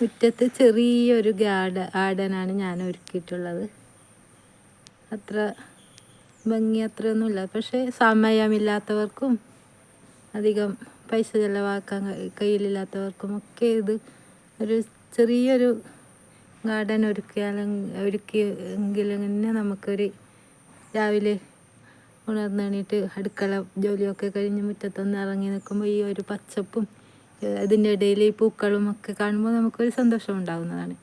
മുറ്റത്ത് ചെറിയൊരു ഗാർഡ ഗാർഡനാണ് ഞാൻ ഒരുക്കിയിട്ടുള്ളത്. അത്ര ഭംഗി അത്രയൊന്നുമില്ല. പക്ഷേ സമയമില്ലാത്തവർക്കും അധികം പൈസ ചിലവാക്കാൻ കയ്യിലില്ലാത്തവർക്കും ഒക്കെ ഇത് ഒരു ചെറിയൊരു ഗാർഡൻ ഒരുക്കിയെങ്കിൽ തന്നെ നമുക്കൊരു രാവിലെ ഉണർന്നെണീറ്റ് അടുക്കള ജോലിയൊക്കെ കഴിഞ്ഞ് മുറ്റത്തൊന്ന് ഇറങ്ങി നിൽക്കുമ്പോൾ ഈ ഒരു പച്ചപ്പും അതിന്റെ ഇടയിൽ ഈ പൂക്കളും ഒക്കെ കാണുമ്പോൾ നമുക്കൊരു സന്തോഷം ഉണ്ടാകുന്നതാണ്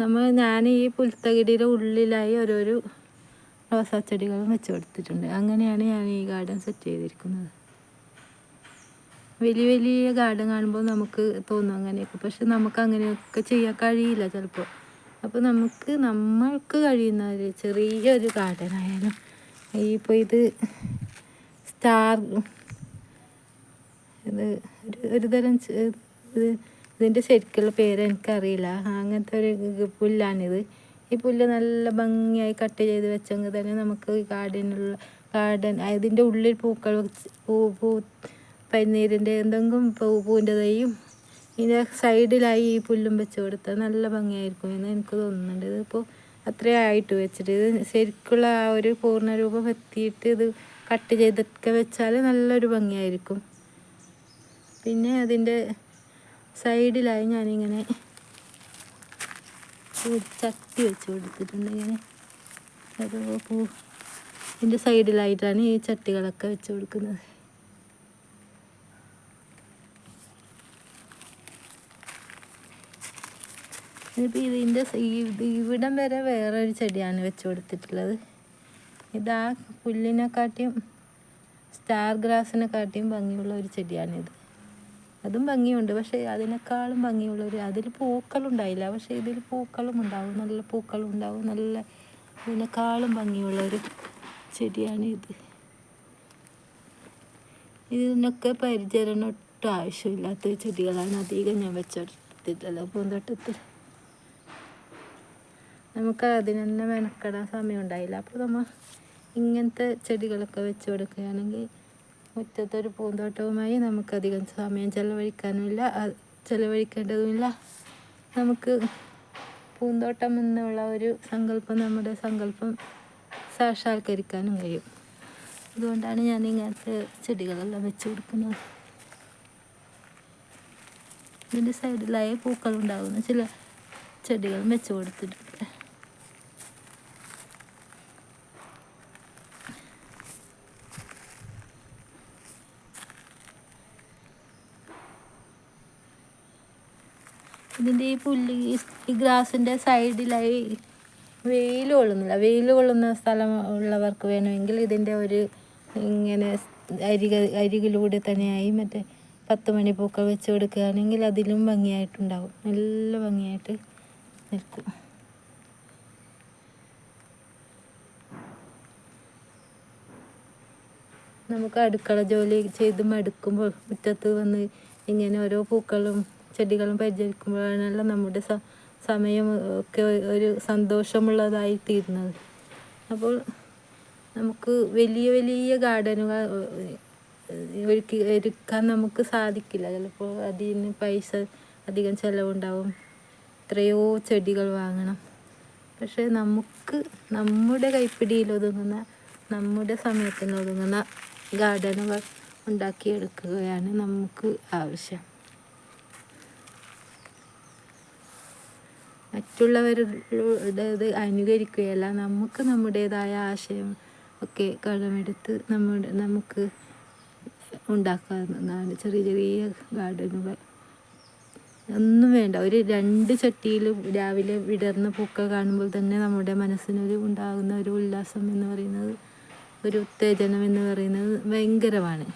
നമ്മൾ ഞാൻ ഈ പുൽത്തകിടിയുടെ ഉള്ളിലായി ഓരോരോ റോസാ ചെടികളും വെച്ച് കൊടുത്തിട്ടുണ്ട്. അങ്ങനെയാണ് ഞാൻ ഈ ഗാർഡൻ സെറ്റ് ചെയ്തിരിക്കുന്നത്. വലിയ വലിയ ഗാർഡൻ കാണുമ്പോൾ നമുക്ക് തോന്നും അങ്ങനെയൊക്കെ. പക്ഷെ നമുക്ക് അങ്ങനെയൊക്കെ ചെയ്യാൻ കഴിയില്ല ചിലപ്പോൾ. അപ്പോൾ നമുക്ക് നമ്മൾക്ക് കഴിയുന്ന ഒരു ചെറിയൊരു ഗാർഡൻ ആയാലും ഇപ്പോൾ ഇത് സ്റ്റാർ ഇത് ഒരു തരം ഇത് ഇതിന്റെ ശരിക്കുള്ള പേര് എനിക്കറിയില്ല. അങ്ങനത്തെ ഒരു പുല്ലാണിത്. ഈ പുല്ല് നല്ല ഭംഗിയായി കട്ട് ചെയ്ത് വെച്ചെങ്കിൽ തന്നെ നമുക്ക് ഗാർഡനുള്ള ഗാർഡൻ അതിന്റെ ഉള്ളിൽ പൂക്കൾ പൂ പൂ പനീരിന്റെ എന്തെങ്കിലും പൂ പൂവിന്റെ തൈയും ഇതിന്റെ സൈഡിലായി ഈ പുല്ലും വെച്ച് കൊടുത്താൽ നല്ല ഭംഗിയായിരിക്കും എന്ന് എനിക്ക് തോന്നുന്നുണ്ട്. ഇതിപ്പോൾ അത്രയും ആയിട്ട് വെച്ചിട്ട് ഇത് ശരിക്കുള്ള ആ ഒരു പൂർണരൂപം എത്തിയിട്ട് ഇത് കട്ട് ചെയ്തൊക്കെ വെച്ചാൽ നല്ലൊരു ഭംഗിയായിരിക്കും. പിന്നെ അതിന്റെ സൈഡിലായി ഞാനിങ്ങനെ ചട്ടി വെച്ച് കൊടുത്തിട്ടുണ്ട് ഇങ്ങനെ ഓരോ പൂ ഇതിന്റെ സൈഡിലായിട്ടാണ് ഈ ചട്ടികളൊക്കെ വെച്ച് കൊടുക്കുന്നത്. ഇനിയിപ്പോൾ ഇതിന്റെ ഇവിടം വരെ വേറെ ഒരു ചെടിയാണ് വെച്ച് കൊടുത്തിട്ടുള്ളത്. ഇതാ പുല്ലിനെക്കാട്ടിയും സ്റ്റാർ ഗ്രാസിനെക്കാട്ടിയും ഭംഗിയുള്ള ഒരു ചെടിയാണിത്. അതും ഭംഗിയുണ്ട്. പക്ഷേ അതിനേക്കാളും ഭംഗിയുള്ളൊരു അതിൽ പൂക്കളുണ്ടായില്ല. പക്ഷേ ഇതിൽ പൂക്കളും ഉണ്ടാവും. നല്ല പൂക്കളും ഉണ്ടാവും. നല്ല ഇതിനേക്കാളും ഭംഗിയുള്ളൊരു ചെടിയാണ് ഇത്. ഇതിനൊക്കെ പരിചരണം ഒട്ടും ആവശ്യമില്ലാത്ത ചെടികളാണ്. അധികം ഞാൻ വെച്ചെടുത്തിട്ടുള്ളത് പൂന്തോട്ടത്തിൽ നമുക്ക് അതിന് തന്നെ മെനക്കെടാൻ സമയം ഉണ്ടായില്ല അപ്പോൾ നമ്മൾ ഇങ്ങനത്തെ ചെടികളൊക്കെ വെച്ച് കൊടുക്കുകയാണെങ്കിൽ മുറ്റത്തൊരു പൂന്തോട്ടവുമായി നമുക്കധികം സമയം ചെലവഴിക്കാനുമില്ല. ചെലവഴിക്കേണ്ടതുമില്ല. നമുക്ക് പൂന്തോട്ടം എന്നുള്ള ഒരു സങ്കല്പം നമ്മുടെ സങ്കല്പം സാക്ഷാത്കരിക്കാനും കഴിയും. അതുകൊണ്ടാണ് ഞാൻ ഇങ്ങനത്തെ ചെടികളെല്ലാം വെച്ച് കൊടുക്കുന്നത്. ഇതിന്റെ സൈഡിലായ പൂക്കളുണ്ടാകുന്ന ചില ചെടികളും വെച്ച് കൊടുത്തിട്ടുണ്ട്. ഇതിന്റെ ഈ പുല്ല് ഈ- ഗ്രാസിന്റെ സൈഡിലായി വെയിൽ കൊള്ളുന്നില്ല. വെയിൽ കൊള്ളുന്ന സ്ഥലം ഉള്ളവർക്ക് വേണമെങ്കിൽ ഇതിന്റെ ഒരു ഇങ്ങനെ അരിക അരികിലൂടെ തന്നെയായി മറ്റേ പത്ത് മണി പൂക്കൾ വെച്ച് കൊടുക്കുകയാണെങ്കിൽ അതിലും ഭംഗിയായിട്ടുണ്ടാവും. നല്ല ഭംഗിയായിട്ട് നിൽക്കും. നമുക്ക് അടുക്കള ജോലി ചെയ്ത് മടുക്കുമ്പോൾ മുറ്റത്ത് വന്ന് ഇങ്ങനെ ഓരോ പൂക്കളും ചെടികളും പരിചരിക്കുമ്പോഴാണല്ലോ നമ്മുടെ സമയം ഒക്കെ ഒരു സന്തോഷമുള്ളതായി തീരുന്നത് അപ്പോൾ നമുക്ക് വലിയ വലിയ ഗാർഡനുകൾ ഒരുക്കി ഒരുക്കാൻ നമുക്ക് സാധിക്കില്ല. ചിലപ്പോൾ അതിന് പൈസ അധികം ചിലവുണ്ടാവും. എത്രയോ ചെടികൾ വാങ്ങണം. പക്ഷേ നമുക്ക് നമ്മുടെ കൈപ്പിടിയിൽ ഒതുങ്ങുന്ന നമ്മുടെ സമയത്തിന് ഒതുങ്ങുന്ന ഗാർഡനുകൾ ഉണ്ടാക്കിയെടുക്കുകയാണ് നമുക്ക് ആവശ്യം. മറ്റുള്ളവരുടേത് അനുകരിക്കുകയല്ല. നമുക്ക് നമ്മുടേതായ ആശയം ഒക്കെ കടമെടുത്ത് നമ്മുടെ നമുക്ക് ഉണ്ടാക്കാവുന്നതാണ്. ചെറിയ ചെറിയ ഗാർഡനുകൾ. ഒന്നും വേണ്ട. ഒരു രണ്ട് ചട്ടിയിൽ രാവിലെ വിടർന്ന പൂക്കൾ കാണുമ്പോൾ തന്നെ നമ്മുടെ മനസ്സിനൊരു ഉണ്ടാകുന്ന ഒരു ഉല്ലാസം എന്ന് പറയുന്നത് ഒരു ഉത്തേജനം എന്ന് പറയുന്നത് ഭയങ്കരമാണ്.